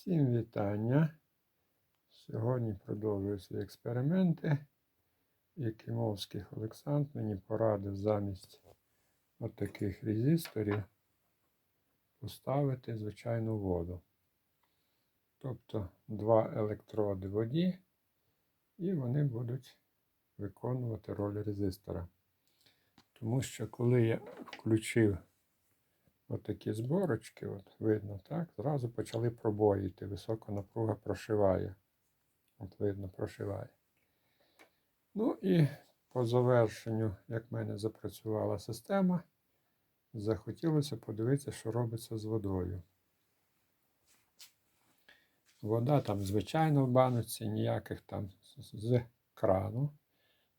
Всім вітання. Сьогодні продовжую свої експерименти. Якимовський Олександр мені порадив замість отаких резисторів поставити звичайну воду. Тобто два електроди воді, і вони будуть виконувати роль резистора. Тому що коли я включив отакі зборочки, от видно, так, зразу почали пробоїти. Висока напруга прошиває. От видно, прошиває. Ну і по завершенню, як в мене запрацювала система, захотілося подивитися, що робиться з водою. Вода там, звичайно, в баночці, ніяких там з крану.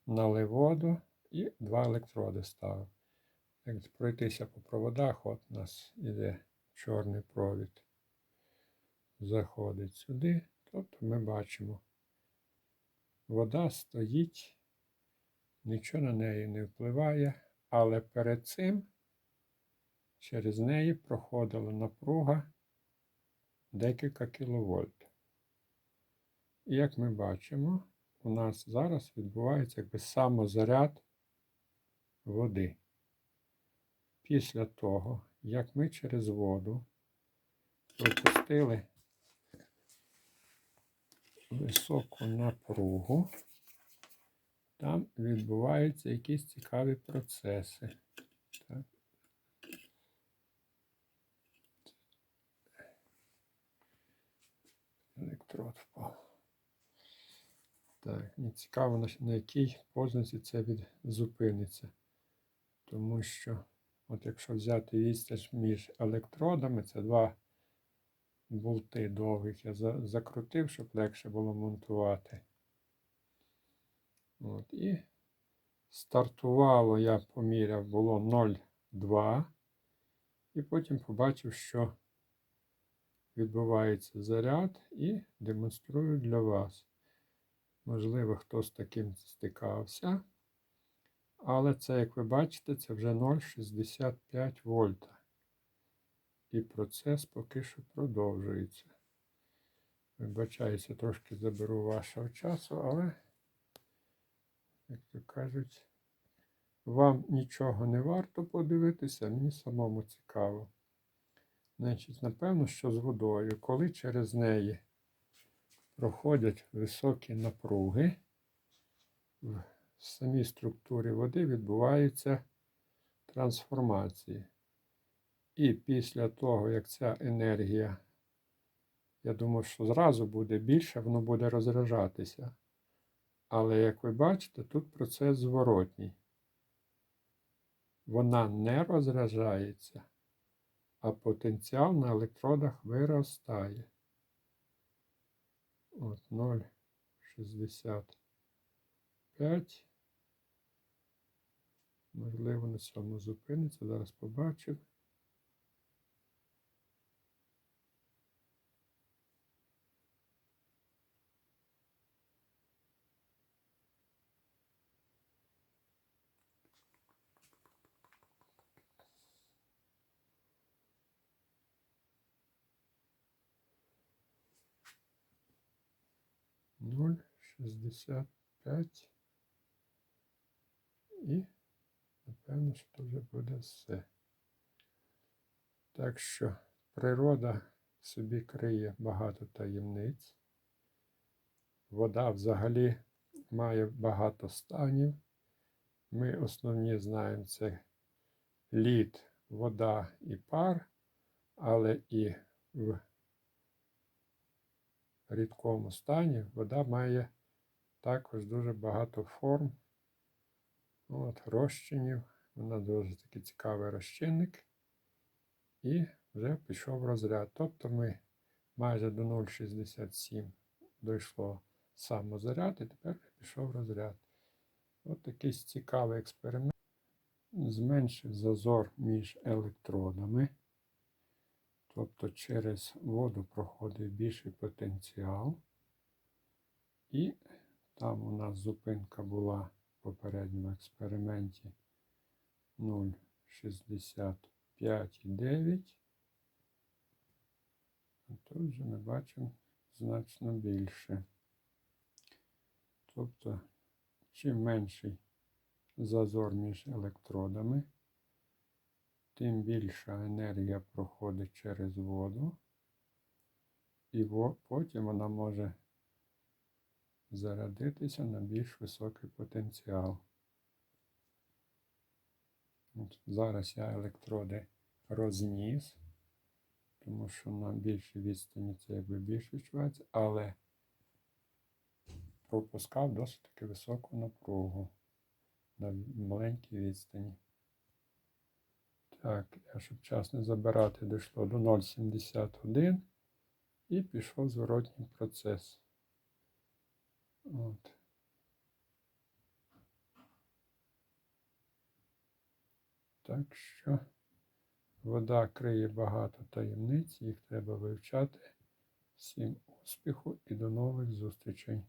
Налив воду і два електроди ставив. Як пройтися по проводах, от у нас іде чорний провід. Заходить сюди, тобто ми бачимо, вода стоїть, нічого на неї не впливає, але перед цим через неї проходила напруга декілька кВт. І як ми бачимо, у нас зараз відбувається якби самозаряд води. Після того, як ми через воду пропустили високу напругу, там відбуваються якісь цікаві процеси. Так. Електрод впав. Так, і цікаво, на, якій позначці це від зупиниться. Тому що, от якщо взяти відстань між електродами, це два болти довгих. Я закрутив, щоб легше було монтувати. От, І стартувало, я поміряв, було 0,2. І потім побачив, що відбувається заряд і демонструю для вас. Можливо, хто з таким стикався. Але це, як ви бачите, це вже 0,65 вольта. І процес поки що продовжується. Вибачаюся, трошки заберу вашого часу, але, як то кажуть, вам нічого не варто подивитися, мені самому цікаво. Значить, напевно, що з водою, коли через неї проходять високі напруги, в самій структурі води відбуваються трансформації. І після того, як ця енергія, я думаю, що зразу буде більше, воно буде розряджатися. Але, як ви бачите, тут процес зворотній. Вона не розряджається, а потенціал на електродах виростає. От 0,65. Можливо, на цьому зупиниться. Зараз побачив. Ноль шістдесят п'ять. І, напевно, що це вже буде все. Так що природа собі криє багато таємниць. Вода взагалі має багато станів. Ми основні знаємо це лід, вода і пар, але і в рідкому стані вода має також дуже багато форм. От, розчинів. Вона дуже такий цікавий розчинник. І вже пішов розряд. Тобто ми майже до 0,67 дійшло самозаряд і тепер пішов розряд. От такий цікавий експеримент. Зменшив зазор між електродами. Тобто через воду проходить більший потенціал. І там у нас зупинка була попередньому експерименті 0,65,9. А тут вже ми бачимо значно більше. Тобто, чим менший зазор між електродами, тим більша енергія проходить через воду, і потім вона може зарядитися на більш високий потенціал. От зараз я електроди розніс, тому що на більшій відстані це якби більше відчувається, але пропускав досить таки високу напругу на маленькій відстані. Так, я щоб час не забирати, дійшло до 0,71 і пішов зворотній процес. От. Так що вода криє багато таємниць, їх треба вивчати. Всім успіху і до нових зустрічей!